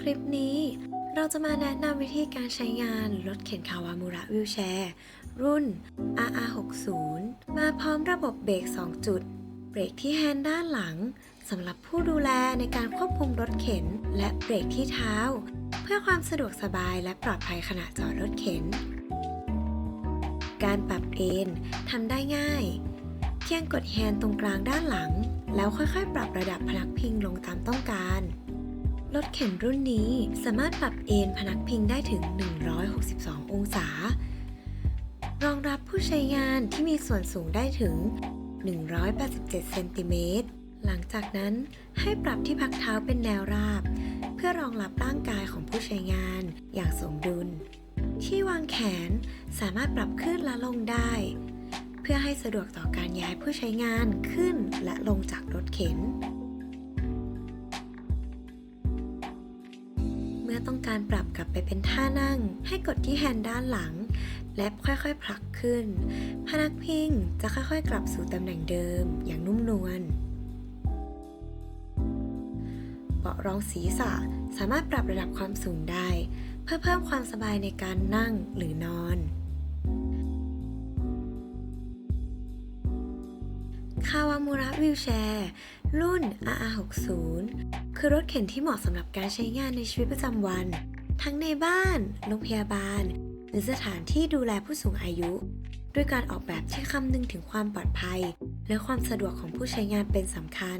คลิปนี้เราจะมาแนะนำวิธีการใช้งานรถเข็นคาวามูระวิวแชร์ รุ่น RR60 มาพร้อมระบบเบรก 2 จุด เบรกที่แฮนด์ด้านหลังสำหรับผู้ดูแลในการควบคุมรถเข็น และเบรกที่เท้า เพื่อความสะดวกสบายและปลอดภัยขณะจอดรถเข็น การปรับเอนทำได้ง่าย เพียงกดแฮนด์ตรงกลางด้านหลัง แล้วค่อยๆ ปรับระดับพนักพิงลงตามต้องการ รถเข็นรุ่นนี้สามารถปรับเอนพนักพิงได้ถึง 162 องศา รองรับผู้ใช้งานที่มีส่วนสูงได้ถึง 187 เซนติเมตร หลังจากนั้นให้ปรับที่พักเท้าเป็นแนวราบ เพื่อรองรับร่างกายของผู้ใช้งานอย่างสมดุล ที่วางแขนสามารถปรับขึ้นและลงได้ เพื่อให้สะดวกต่อการย้ายผู้ใช้งานขึ้นและลงจากรถเข็น ต้องการปรับกลับไปเป็นท่านั่ง ให้กดที่แฮนด์ด้านหลัง และค่อยๆผลักขึ้น พนักพิงจะค่อยๆ กลับสู่ตำแหน่งเดิม อย่างนุ่มนวลเบาะรองศีรษะสามารถปรับระดับความสูงได้ เพื่อเพิ่มความสบายในการนั่งหรือนอน คาวามูระวิวแชร์รุ่น RR60 คือรถเข็นที่เหมาะสำหรับการใช้งานในชีวิตประจำวัน ทั้งในบ้าน โรงพยาบาล หรือสถานที่ดูแลผู้สูงอายุ ด้วยการออกแบบที่คำนึงถึงความปลอดภัย และความสะดวกของผู้ใช้งานเป็นสำคัญ